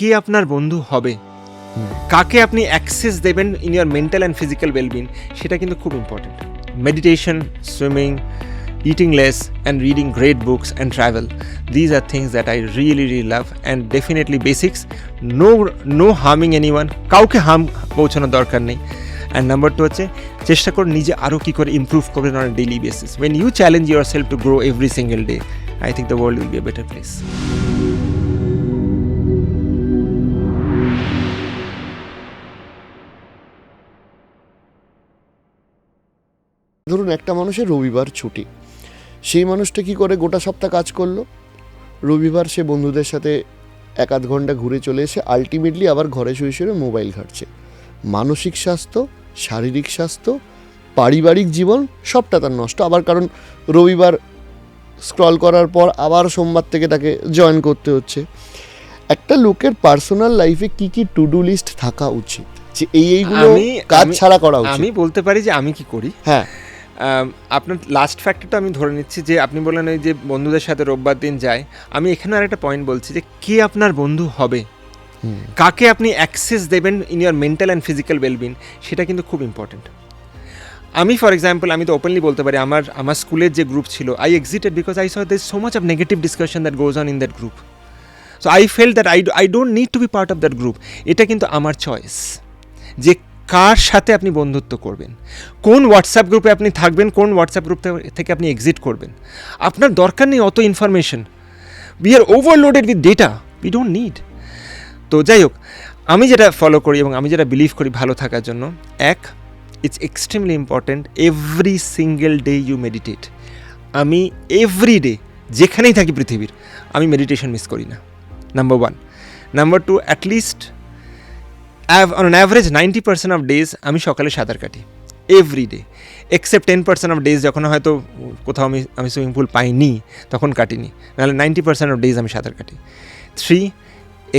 কে আপনার বন্ধু হবে? কাকে আপনি অ্যাক্সেস দেবেন in your mental and physical wellbeing সেটা কিন্তু খুব important meditation swimming eating less and reading great books and travel these are things that I really really love and definitely basics no no harming anyone কাউকে harm পৌঁছানোর দরকার নেই। And number two হচ্ছে, চেষ্টা করুন নিজে আরও কী করে ইমপ্রুভ করবেন on daily basis when you challenge yourself to grow every single day I think the world will be a better place মানুষের রবিবার ছুটি। সেই মানুষটা কি করে গোটা সপ্তাহ কাজ করল? রবিবার সে বন্ধুদের সাথে এক আধ ঘণ্টা ঘুরে চলে এসে আলটিমেটলি আবার ঘরে শুয়ে শুয়ে মোবাইল ঘাটছে। মানসিক স্বাস্থ্য শারীরিক স্বাস্থ্য পারিবারিক জীবন সবটা তার নষ্ট। আবার কারণ রবিবার স্ক্রল করার পর আবার সোমবার থেকে তাকে জয়েন করতে হচ্ছে। একটা লোকের পার্সোনাল লাইফে কি কি টু ডু লিস্ট থাকা উচিত? যে এই এইগুলো কাজ ছাড়া করা উচিত। আমি বলতে পারি যে আমি কি করি? হ্যাঁ। আপনার লাস্ট ফ্যাক্টরটা আমি ধরে নিচ্ছি যে আপনি বললেন ওই যে বন্ধুদের সাথে রোববার দিন যায়। আমি এখানে আর একটা পয়েন্ট বলছি যে কে আপনার বন্ধু হবে? কাকে আপনি অ্যাক্সেস দেবেন in your mental and physical wellbeing সেটা কিন্তু খুব ইম্পর্টেন্ট আমি ফর এক্সাম্পল আমি তো ওপেনলি বলতে পারি আমার আমার স্কুলের যে গ্রুপ ছিল I excited because I saw there so much of negative discussion that goes on in that group so I felt that I I don't need to be part of that group এটা কিন্তু আমার choice যে কার সাথে আপনি বন্ধুত্ব করবেন? কোন WhatsApp গ্রুপে আপনি থাকবেন? কোন হোয়াটসঅ্যাপ গ্রুপ থেকে আপনি এক্সিট করবেন? আপনার দরকার নেই অত information we are overloaded with data we don't need তো যাই হোক, আমি যেটা ফলো করি এবং আমি যেটা বিলিভ করি ভালো থাকার জন্য, এক it's extremely important every single day you meditate আমি এভরি ডে যেখানেই থাকি পৃথিবীর, আমি মেডিটেশন মিস করি না। Number one number two at least on an average ninety percent of days আমি সকালে সাঁতার কাটি। Every day except ten percent of days যখন হয়তো কোথাও আমি আমি সুইমিং পুল পাইনি, তখন কাটিনি। নাহলে নাইনটি পার্সেন্ট অফ ডেজ আমি সাঁতার কাটি। থ্রি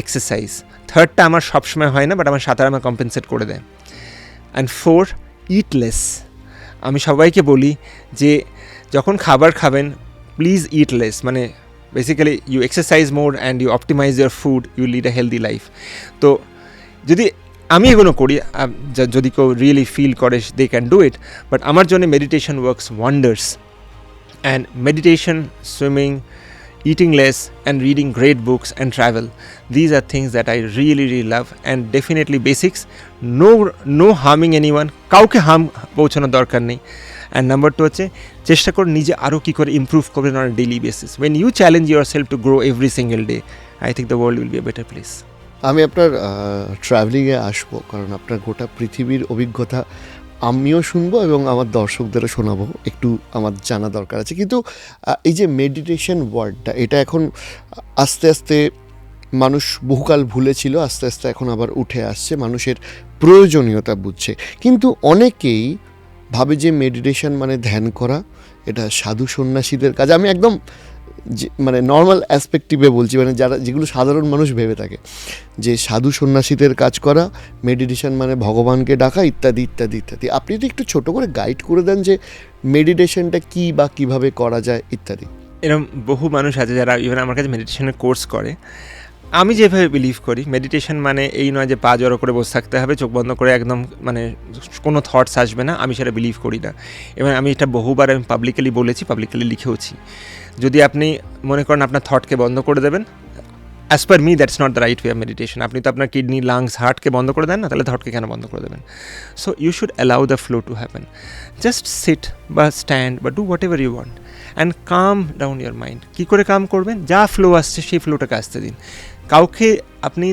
এক্সারসাইজ থার্ডটা আমার সবসময় হয় না বাট আমার সাঁতার আমার কম্পেনসেট করে দেয়। অ্যান্ড ফোর ইটলেস আমি সবাইকে বলি যে, যখন খাবার খাবেন প্লিজ ইটলেস মানে basically you exercise more and you optimise your food you lead a healthy life তো, যদি আমি এগুলো করি যদি কেউ রিয়েলি ফিল করে they can do it but আমার জন্য meditation works wonders and meditation swimming eating less and reading great books and travel these are things that I really really love and definitely basics no no harming anyone কাউকে harm পৌঁছানোর দরকার নেই। And number two হচ্ছে, চেষ্টা করুন নিজে আরও কী করে ইমপ্রুভ করবেন on daily basis when you challenge yourself to grow every single day I think the world will be a better place আমি আপনার ট্রাভেলিংয়ে আসব, কারণ আপনার গোটা পৃথিবীর অভিজ্ঞতা আমিও শুনব এবং আমার দর্শকদেরও শোনাবো। একটু আমার জানা দরকার আছে। কিন্তু এই যে মেডিটেশন ওয়ার্ডটা এটা এখন আস্তে আস্তে মানুষ বহুকাল ভুলেছিল, আস্তে আস্তে এখন আবার উঠে আসছে, মানুষের প্রয়োজনীয়তা বুঝছে। কিন্তু অনেকেই ভাবে যে মেডিটেশন মানে ধ্যান করা, এটা সাধু সন্ন্যাসীদের কাজ। আমি একদম মানে নর্মাল অ্যাসপেক্টিভে বলছি মানে যারা, যেগুলো সাধারণ মানুষ ভেবে থাকে। যে সাধু সন্ন্যাসীদের কাজ করা মেডিটেশন মানে ভগবানকে ডাকা, ইত্যাদি ইত্যাদি ইত্যাদি। আপনি যদি একটু ছোট করে গাইড করে দেন যে মেডিটেশনটা কি বা কীভাবে করা যায়, ইত্যাদি। এরকম বহু মানুষ আছে যারা ইভেন আমার কাছে মেডিটেশনের কোর্স করে। আমি যেভাবে বিলিভ করি মেডিটেশন মানে এই নয় যে পা জড়ো করে বসে থাকতে হবে, চোখ বন্ধ করে একদম মানে কোনো থটস আসবে না, আমি সেটা বিলিভ করি না। এবং আমি এটা বহুবার আমি পাবলিকালি বলেছি পাবলিকালি লিখেওছি। যদি আপনি মনে করেন আপনার থটকে বন্ধ করে দেবেন as per me that's not the right way of meditation আপনি তো আপনার কিডনি লাংস হার্টকে বন্ধ করে দেন না, তাহলে থটকে কেন বন্ধ করে দেবেন? So you should allow the flow to happen just sit বা স্ট্যান্ড বা do whatever you want and calm down your mind কী করে কাম করবেন? যা ফ্লো আসছে, সেই ফ্লোটাকে আসতে দিন। কাউকে আপনি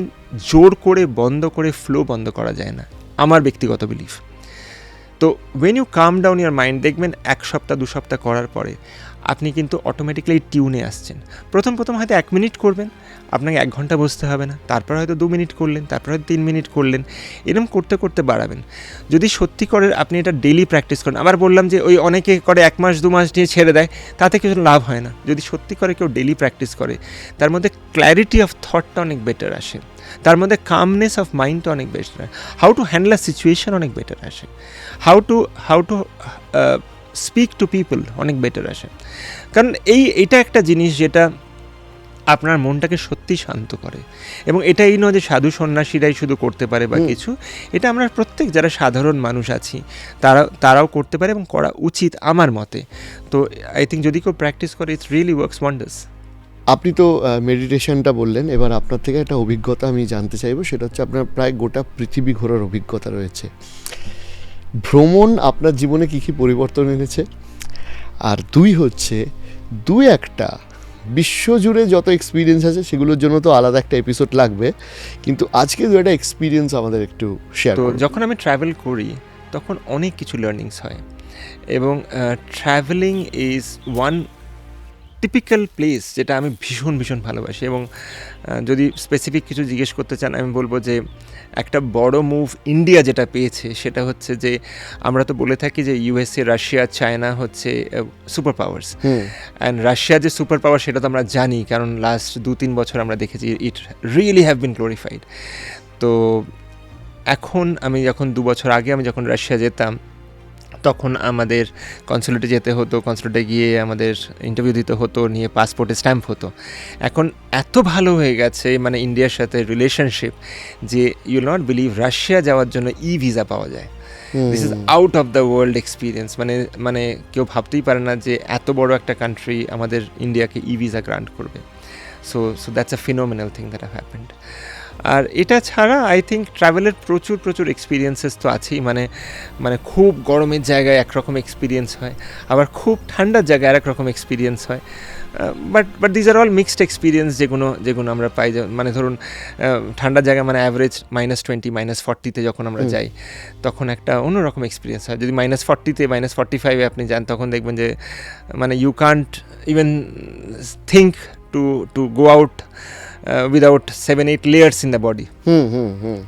জোর করে বন্ধ করে ফ্লো বন্ধ করা যায় না। আমার ব্যক্তিগত বিলিফ তো when you calm down your mind দেখবেন এক সপ্তাহ, দু সপ্তাহ করার পরে আপনি কিন্তু অটোমেটিক্যালি টিউনে আসছেন। প্রথম প্রথম হয়তো এক মিনিট করবেন আপনাকে এক ঘণ্টা বসতে হবে না, তারপর হয়তো দু মিনিট করলেন, তারপর হয়তো তিন মিনিট করলেন এরকম করতে করতে বাড়াবেন। যদি সত্যি করে আপনি এটা ডেলি প্র্যাকটিস করেন, আবার বললাম যে ওই অনেকে করে এক মাস, দু মাস নিয়ে ছেড়ে দেয়, তাতে কিছু লাভ হয় না। যদি সত্যি করে কেউ ডেলি প্র্যাকটিস করে, তার মধ্যে ক্ল্যারিটি অফ থটটা অনেক বেটার আসে। তার মধ্যে কামনেস অফ মাইন্ডটা অনেক better how to handle a situation অনেক বেটার আসে। How to how to speak to people অনেক বেটার আসে। কারণ এই, এটা একটা জিনিস যেটা আপনার মনটাকে সত্যি শান্ত করে। এবং এটাই নয় যে সাধু সন্ন্যাসীরাই শুধু করতে পারে বা কিছু এটা আমরা প্রত্যেক যারা সাধারণ মানুষ আছি তারা তারাও করতে পারে এবং করা উচিত আমার মতে। তো আই থিঙ্ক যদি কেউ প্র্যাকটিস করে ইটস রিয়েলি ওয়ার্কস ওয়ান্ডার্স আপনি তো মেডিটেশনটা বললেন এবার আপনার থেকে একটা অভিজ্ঞতা আমি জানতে চাইব সেটা হচ্ছে আপনার প্রায় গোটা পৃথিবী ঘোরার অভিজ্ঞতা রয়েছে। ভ্রমণ আপনার জীবনে কী কী পরিবর্তন এনেছে? আর দুই হচ্ছে দুই একটা বিশ্বজুড়ে যত এক্সপিরিয়েন্স আছে সেগুলোর জন্য তো আলাদা একটা এপিসোড লাগবে। কিন্তু আজকে দু একটা এক্সপিরিয়েন্স আমাদের একটু শেয়ার তো যখন আমি ট্রাভেল করি তখন অনেক কিছু লার্নিংস হয়। এবং travelling is one typical place যেটা আমি ভীষণ ভীষণ ভালোবাসি এবং যদি স্পেসিফিক কিছু জিজ্ঞেস করতে চান আমি বলব যে একটা বড় মুভ ইন্ডিয়া যেটা পেয়েছে সেটা হচ্ছে যে আমরা তো বলে থাকি যে ইউএসএ রাশিয়া চায়না হচ্ছে সুপার পাওয়ার্স অ্যান্ড রাশিয়া যে সুপার পাওয়ার সেটা তো আমরা জানি কারণ লাস্ট দু তিন বছর আমরা দেখেছি it really have been glorified তো এখন আমি যখন দু বছর আগে আমি যখন রাশিয়া যেতাম তখন আমাদের কনসুলেটে যেতে হতো কনসুলেটে গিয়ে আমাদের ইন্টারভিউ দিতে হতো নিয়ে পাসপোর্টে স্ট্যাম্প হতো। এখন এত ভালো হয়ে গেছে মানে ইন্ডিয়ার সাথে রিলেশনশিপ যে ইউল নট বিলিভ রাশিয়া যাওয়ার জন্য ই ভিসা পাওয়া যায়। This is out of the world experience মানে মানে কেউ ভাবতেই পারে না যে এত বড় একটা কান্ট্রি আমাদের ইন্ডিয়াকে ই ভিসা গ্রান্ট করবে। So so that's a phenomenal thing that have happened আর এটা ছাড়া আই থিঙ্ক ট্রাভেলের প্রচুর প্রচুর এক্সপিরিয়েন্সেস তো আছেই। মানে মানে খুব গরমের জায়গায় একরকম এক্সপিরিয়েন্স হয়। আবার খুব ঠান্ডার জায়গায় আরেক রকম এক্সপিরিয়েন্স হয় but but these are all mixed experience যেগুলো যেগুলো আমরা পাই। যে- মানে ধরুন ঠান্ডার জায়গায় মানে অ্যাভারেজ মাইনাস টোয়েন্টি মাইনাস ফর্টিতে যখন আমরা যাই তখন একটা অন্যরকম এক্সপিরিয়েন্স হয়। যদি মাইনাস ফর্টিতে মাইনাস ফর্টি ফাইভে আপনি যান তখন দেখবেন যে মানে you can't even think to to go out without seven eight layers in the body hmm hmm hmm.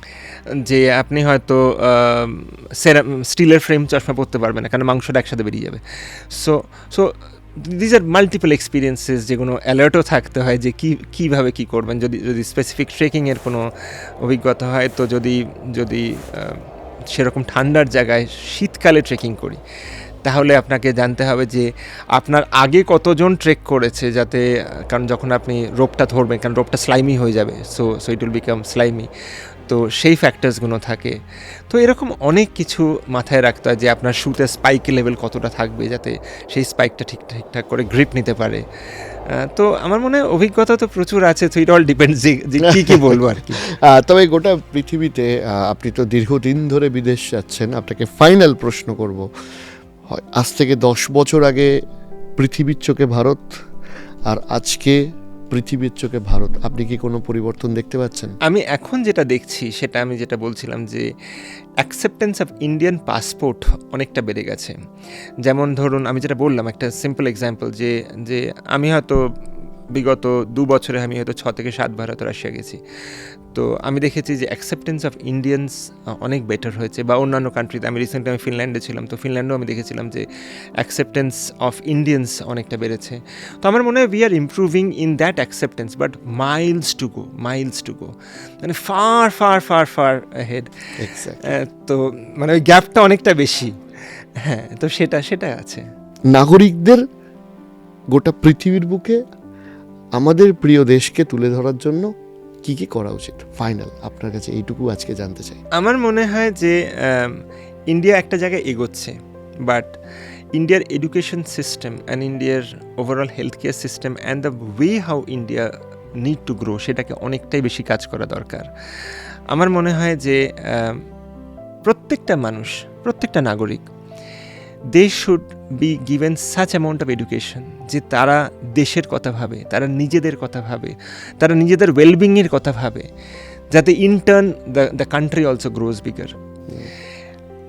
যে আপনি হয়তো স্টিলের ফ্রেম চশমা পরতে পারবেন না কারণ মাংসটা একসাথে বেরিয়ে যাবে। So so these are multiple experiences যেগুলো অ্যালার্টও থাকতে হয় যে কী কীভাবে কী করবেন। যদি যদি স্পেসিফিক ট্রেকিংয়ের কোনো অভিজ্ঞতা হয় তো যদি যদি সেরকম ঠান্ডার জায়গায় শীতকালে ট্রেকিং করি। তাহলে আপনাকে জানতে হবে যে আপনার আগে কতজন ট্রেক করেছে যাতে, কারণ যখন আপনি রোপটা ধরবেন, কারণ রোপটা স্লাইমি হয়ে যাবে so so it will become slimy তো সেই ফ্যাক্টরসগুলো থাকে। তো এরকম অনেক কিছু মাথায় রাখতে হয় যে আপনার শুতে স্পাইক লেভেল কতটা থাকবে যাতে সেই স্পাইকটা ঠিক, ঠিকঠাক করে গ্রিপ নিতে পারে। তো আমার মনে হয় অভিজ্ঞতা তো প্রচুর আছে তো ইট অল যে কী কী বলব আর কি। তবে গোটা পৃথিবীতে আপনি তো দীর্ঘদিন ধরে বিদেশ যাচ্ছেন, আপনাকে ফাইনাল প্রশ্ন করব। হয়। আজ থেকে দশ বছর আগে পৃথিবীর চোখে ভারত আর আজকে পৃথিবীর চোখে ভারত। আপনি কি কোনো পরিবর্তন দেখতে পাচ্ছেন? আমি এখন যেটা দেখছি, সেটা আমি যেটা বলছিলাম যে অ্যাকসেপ্টেন্স অফ ইন্ডিয়ান পাসপোর্ট অনেকটা বেড়ে গেছে। যেমন ধরুন, আমি যেটা বললাম, একটা সিম্পল এক্সাম্পল যে যে আমি হয়তো বিগত দু বছরে আমি হয়তো ছ থেকে সাতবার হয়তো রাশিয়া গেছি। তো আমি দেখেছি যে অ্যাকসেপ্টেন্স অফ ইন্ডিয়ানস অনেক বেটার হয়েছে বা অন্যান্য কান্ট্রিতে আমি রিসেন্টলি আমি ফিনল্যান্ডে ছিলাম তো ফিনল্যান্ডেও আমি দেখেছিলাম যে অ্যাকসেপ্টেন্স অফ ইন্ডিয়ানস অনেকটা বেড়েছে। তো আমার মনে হয় we are improving in that acceptance but miles to go miles to go মানে far far far far ahead তো মানে ওই গ্যাপটা অনেকটা বেশি। হ্যাঁ তো সেটা সেটা আছে। নাগরিকদের গোটা পৃথিবীর বুকে আমাদের প্রিয় দেশকে তুলে ধরার জন্য কি কি করা উচিত? ফাইনাল আপনার কাছে এইটুকু আজকে জানতে চাই। আমার মনে হয় যে ইন্ডিয়া একটা জায়গায় এগোচ্ছে বাট ইন্ডিয়ার এডুকেশন সিস্টেম অ্যান্ড ইন্ডিয়ার overall health care system and the way how India need to grow সেটাকে অনেকটাই বেশি কাজ করা দরকার। আমার মনে হয় যে প্রত্যেকটা মানুষ, প্রত্যেকটা নাগরিক they should be given such amount of education যে তারা দেশের কথা ভাবে তারা নিজেদের কথা ভাবে তারা নিজেদের ওয়েলবিংয়ের কথা ভাবে যাতে in turn the the country also grows bigger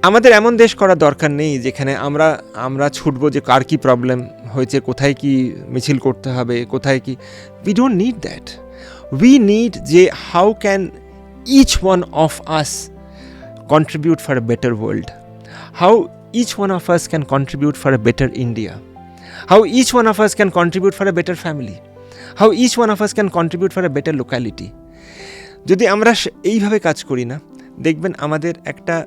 আমাদের এমন দেশ করা দরকার নেই যেখানে আমরা আমরা ছুটবো যে কার কী প্রবলেম হয়েছে কোথায় কি মিছিল করতে হবে কোথায় কি we don't need that we need যে how can each one of us contribute for a better world how each one of us can contribute for a better India, how each one of us can contribute for a better family, how each one of us can contribute for a better locality. যদি আমরা এইভাবে কাজ করি না দেখবেন আমাদের একটা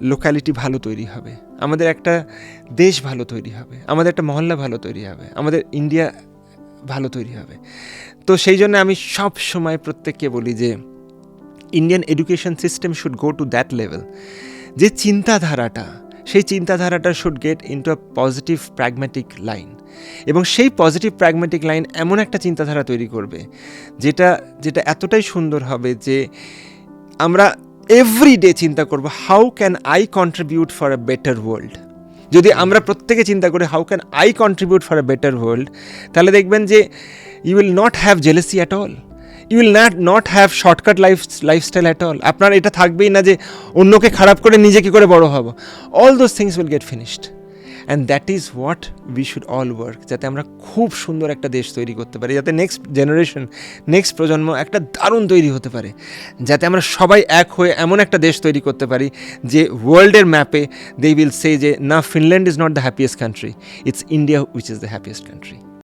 locality ভালো তৈরি হবে। আমাদের একটা দেশ ভালো তৈরি হবে। আমাদের একটা মহল্লা ভালো তৈরি হবে। আমাদের ইন্ডিয়া ভালো তৈরি হবে। তো সেই জন্য আমি সব সময় প্রত্যেককে বলি যে Indian education system should go to that level যে চিন্তাধারাটা সেই চিন্তাধারাটা should get into a positive pragmatic line এবং সেই পজিটিভ প্র্যাগম্যাটিক লাইন এমন একটা চিন্তাধারা তৈরি করবে, যেটা যেটা এতটাই সুন্দর হবে যে আমরা এভরি ডে চিন্তা করব how can I contribute for a better world যদি আমরা প্রত্যেকে চিন্তা করি how can I contribute for a better world তাহলে দেখবেন যে you will not have jealousy at all you will not not have shortcut life lifestyle at all আপনার এটা থাকবেই না যে অন্যকে খারাপ করে নিজে কী করে বড় হব। All those things will get finished and that is what we should all work যাতে আমরা খুব সুন্দর একটা দেশ তৈরি করতে পারি, যাতে নেক্সট জেনারেশন নেক্সট প্রজন্ম একটা দারুণ তৈরি হতে পারে, যাতে আমরা সবাই এক হয়ে এমন একটা দেশ তৈরি করতে পারি যে ওয়ার্ল্ডের ম্যাপে দে উইল সে যে, না Finland is not the happiest country it's India which is the happiest country